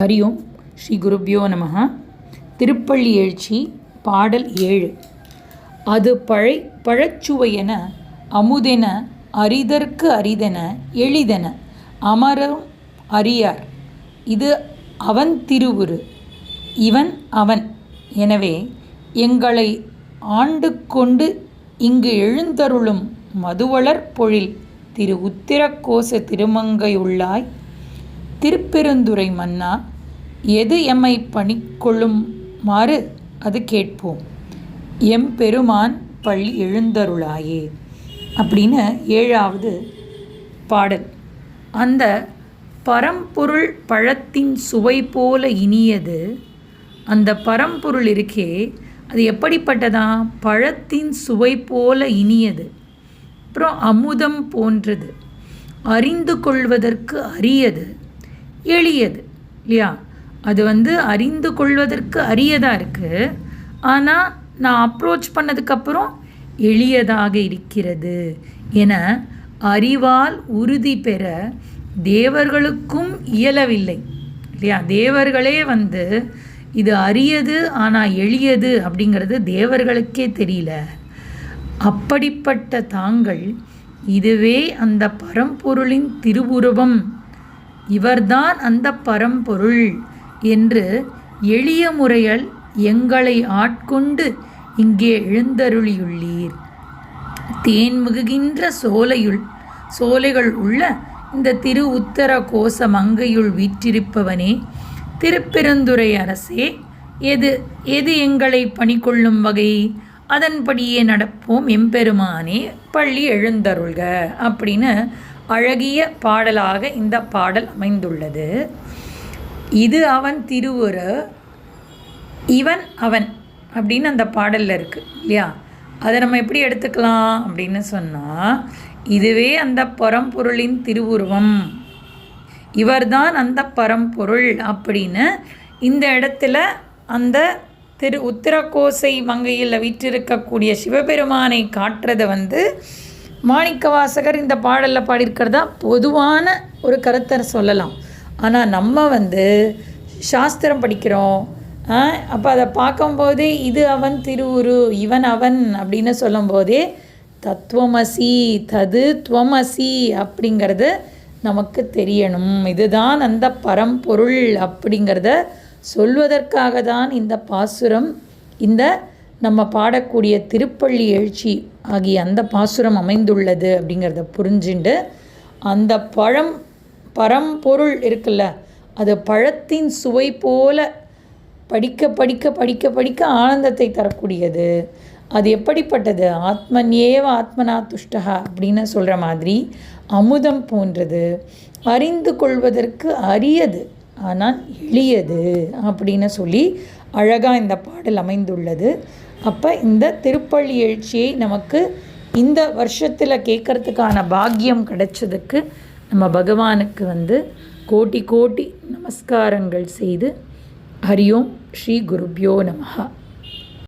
ஹரி ஓம் ஸ்ரீ குருப்யோ நமஹ திருப்பள்ளி எழுச்சி பாடல் ஏழு. அது பழை பழச்சுவையென அமுதென அரிதற்கு அரிதென எளிதென அமரும் அறியார் இது அவன் திருவுரு இவன் அவன். எனவே எங்களை ஆண்டு கொண்டு இங்கு எழுந்தருளும் மதுவளர் பொழில் திரு உத்திரகோச திருமங்கையுள்ளாய் திருப்பெருந்துறை மன்னா எது எம்மை பணிக்கொள்ளுமாறு அது கேட்போம். எம்பெருமான் பள்ளி எழுந்தருளாயே. அப்படின்னு ஏழாவது பாடல். அந்த பரம்பொருள் பழத்தின் சுவை போல இனியது. அந்த பரம்பொருள் இருக்கே அது எப்படிப்பட்டதா? பழத்தின் சுவை போல இனியது. அப்புறம் அமுதம் போன்றது. அறிந்து கொள்வதற்கு அரியது. எளியது இல்லையா? அது வந்து அறிந்து கொள்வதற்கு அரியதாக இருக்குது ஆனால் நான் அப்ரோச் பண்ணதுக்கப்புறம் எளியதாக இருக்கிறது என அறிவால் உறுதி பெற தேவர்களுக்கும் இயலவில்லை. இல்லையா? தேவர்களே வந்து இது அரியது ஆனால் எளியது அப்படிங்கிறது தேவர்களுக்கே தெரியல. அப்படிப்பட்ட தாங்கள் இதுவே அந்த பரம்பொருளின் திருவுருவம். இவர்தான் அந்த பரம்பொருள். என்று எளிய முறையில் எங்களை ஆட்கொண்டு இங்கே எழுந்தருளியுள்ளீர். தேன் மிகுகின்ற சோலையுள் சோலைகள் உள்ள இந்த திரு உத்தர கோச மங்கையுள் வீற்றிருப்பவனே திருப்பெருந்துறை அரசே எது எது எங்களை பணிகொள்ளும் வகை? அதன்படியே நடப்போம் எம்பெருமானே பள்ளி எழுந்தருள்க அப்படின்னு அழகிய பாடலாக இந்த பாடல் அமைந்துள்ளது. இது அவன் திருவுரு இவன் அவன் அப்படின்னு அந்த பாடலில் இருக்குது இல்லையா? அதை நம்ம எப்படி எடுத்துக்கலாம் அப்படின்னு சொன்னால் இதுவே அந்த பரம்பொருளின் திருவுருவம். இவர்தான் அந்த பரம்பொருள் அப்படின்னு இந்த இடத்துல அந்த திரு உத்திரக்கோசை மங்கையில் விற்றிருக்கக்கூடிய சிவபெருமானை காட்டுறதை வந்து மாணிக்கவாசகர் இந்த பாடலில் பாடியிருக்கிறதா? பொதுவான ஒரு கருத்தை சொல்லலாம். ஆனால் நம்ம வந்து சாஸ்திரம் படிக்கிறோம். அப்போ அதை பார்க்கும்போதே இது அவன் திருவுரு இவன் அவன் அப்படின்னு சொல்லும்போதே தத்துவமசி தது துவமசி அப்படிங்கிறது நமக்கு தெரியணும். இதுதான் அந்த பரம்பொருள் அப்படிங்கிறத சொல்வதற்காக தான் இந்த பாசுரம் இந்த நம்ம பாடக்கூடிய திருப்பள்ளி எழுச்சி ஆகிய அந்த பாசுரம் அமைந்துள்ளது அப்படிங்கிறத புரிஞ்சுண்டு அந்த பழம் பரம்பொருள் இருக்குல்ல அது பழத்தின் சுவை போல படிக்க படிக்க படிக்க படிக்க ஆனந்தத்தை தரக்கூடியது. அது எப்படிப்பட்டது? ஆத்மன்யேவ ஆத்மனா துஷ்டகா அப்படின்னு சொல்கிற மாதிரி அமுதம் போன்றது. அறிந்து கொள்வதற்கு அரியது ஆனால் எளியது அப்படின்னு சொல்லி அழகாக இந்த பாடல் அமைந்துள்ளது. அப்போ இந்த திருப்பள்ளி எழுச்சியை நமக்கு இந்த வருஷத்தில் கேட்குறதுக்கான பாக்கியம் கிடைச்சதுக்கு நம்ம பகவானுக்கு வந்து கோட்டி கோட்டி நமஸ்காரங்கள் செய்து ஹரியோம் ஸ்ரீ குருப்யோ நமஹா.